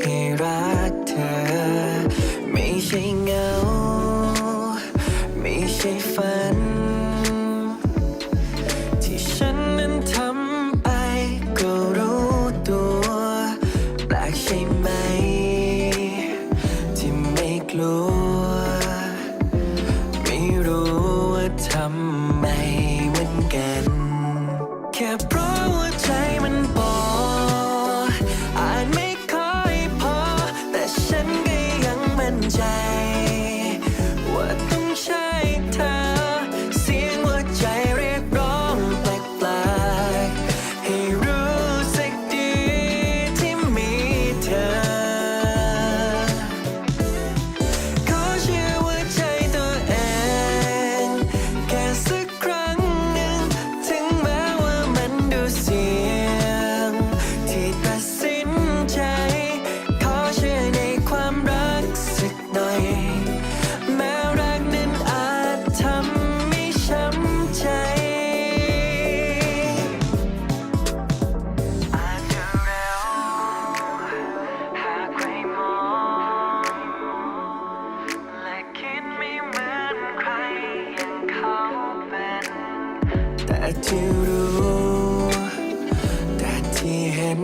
ให้รักเธอ ไม่ใช่เงา ไม่ใช่ฝัน ที่ฉันนั้นทำไปก็รู้ตัวแปลกใช่ไหม ที่ไม่กลัว ไม่รู้ว่าทำไมเหมือนกัน แค่ change. แต่ที่รู้ แต่ที่เห็น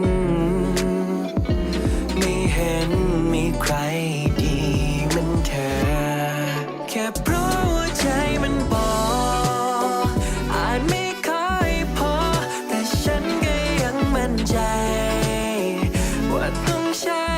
ไม่เห็นมีใครดีเหมือนเธอ แค่เพราะว่าใจมันบอกอาจไม่ค่อยพอ แต่ฉันก็ยังมั่นใจ ว่าต้องใช้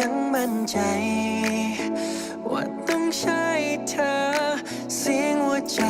ยังมั่นใจ ว่าต้องใช่เธอ เสียงหัวใจ